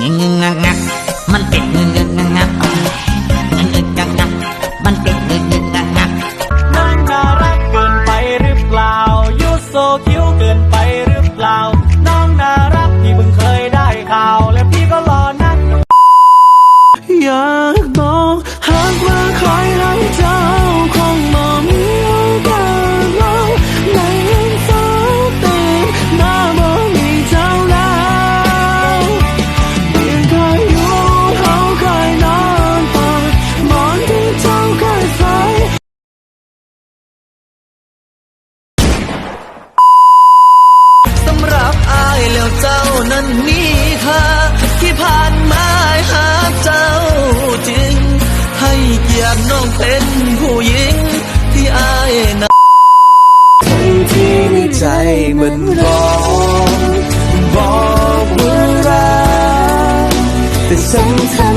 งงงงงมันเป็ดงงงงงงงงงงมันเป็ดงงงงงน้องน่ารักเกินไปหรือเปล่ายูโซคิ้วเกินไปหรือเปล่า น้องน่ารักที่เพิ่งเคยได้ข่าว และพี่ก็รอนั่งอยา เจ้านั้นมีค่าที่ผ่านมาหาเจ้าจริง ให้เกียรติน้องเป็นผู้หญิงที่อายนั้นที่ในใจมันบอกบอกว่ารักแต่ฉันทำไมต้อ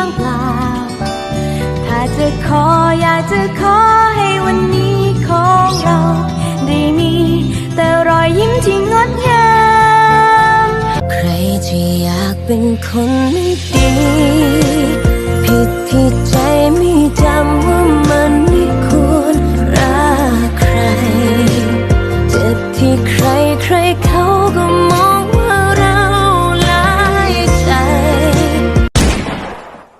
างเปล่า ถ้าจะขออยากจะขอให้วันนี้ของเราได้มี แต่รอยยิ้มที่งดงาม ใครจะอยากเป็นคนไม่ดี ผิดที่ใจไม่จำว่ามันไม่ควรรักใคร เจ็บที่ใครใครเขาก็มอง